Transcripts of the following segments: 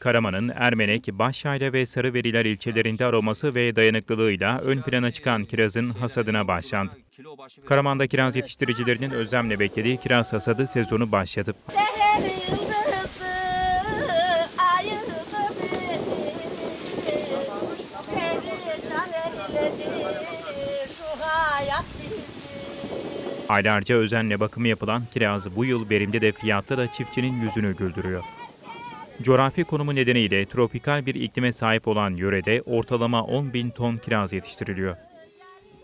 Karaman'ın Ermenek, Başyayla ve Sarıveriler ilçelerinde aroması ve dayanıklılığıyla ön plana çıkan kirazın hasadına başlandı. Karaman'da kiraz yetiştiricilerinin özlemle beklediği kiraz hasadı sezonu başladı. Aylarca özenle bakımı yapılan kiraz bu yıl verimde de fiyatta da çiftçinin yüzünü güldürüyor. Coğrafi konumu nedeniyle tropikal bir iklime sahip olan yörede ortalama 10 bin ton kiraz yetiştiriliyor.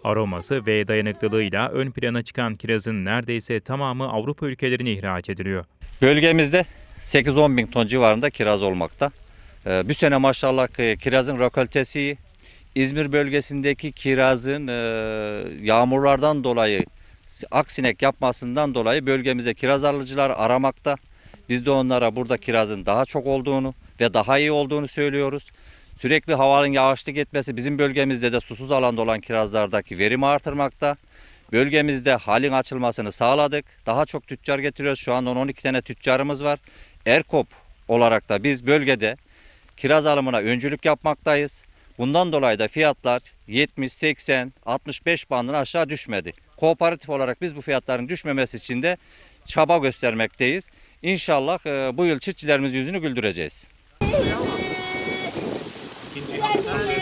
Aroması ve dayanıklılığıyla ön plana çıkan kirazın neredeyse tamamı Avrupa ülkelerine ihraç ediliyor. Bölgemizde 8-10 bin ton civarında kiraz olmakta. Ee, Bu sene maşallah kirazın rekoltesi iyi. İzmir bölgesindeki kirazın e, yağmurlardan dolayı aksinek yapmasından dolayı bölgemize kiraz alıcılar aramakta. Biz de onlara burada kirazın daha çok olduğunu ve daha iyi olduğunu söylüyoruz. Sürekli havanın yağışlı gitmesi bizim bölgemizde de susuz alanda olan kirazlardaki verimi artırmakta. Bölgemizde halin açılmasını sağladık. Daha çok tüccar getiriyoruz. Şu an 10-12 tane tüccarımız var. Erkop olarak da biz bölgede kiraz alımına öncülük yapmaktayız. Bundan dolayı da fiyatlar 70, 80, 65 bandına aşağı düşmedi. Kooperatif olarak biz bu fiyatların düşmemesi için de çaba göstermekteyiz. İnşallah e, bu yıl çiftçilerimiz yüzünü güldüreceğiz. Gençlik,